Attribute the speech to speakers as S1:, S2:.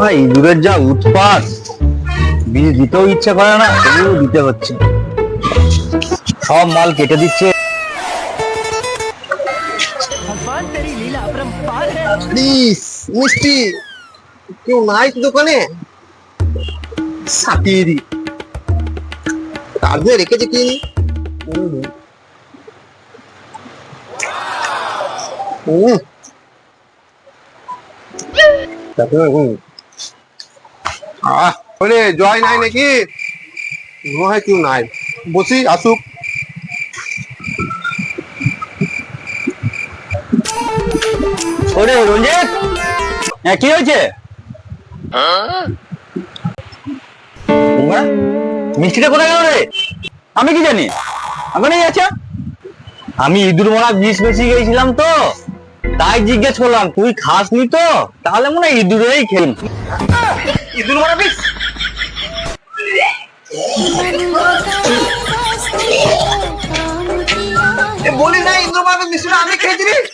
S1: ভাই ইঁদুরের যা উৎপাত। বিষ দিতেও ইচ্ছে করে না তবুও দিতে হচ্ছে। সব মাল কেটে দিচ্ছে।
S2: প্লিজ মিষ্টি কেউ নাই তো দোকানে? সাপিয়ে দি। কাগজে রেখেছে কি? হুম জয় নাই নাকি? নাই। বসি, আসুক।
S1: ওরে রঞ্জিত হ্যাঁ কি হয়েছে? মিষ্টিটা কোথায় গেল রে? আমি কি জানি? ওখানেই আছে আমি ইঁদুর মারা বিষ বেশি গেছিলাম তো। তাই জিজ্ঞেস করলাম তুই খাস নি তো? তাহলে মনে হয় ইঁদুরেই খেল।
S2: ইঁদুর মারা পিস। বলি না ইন্দ্রমাবে মিশ্র আগে খেয়েছিলিস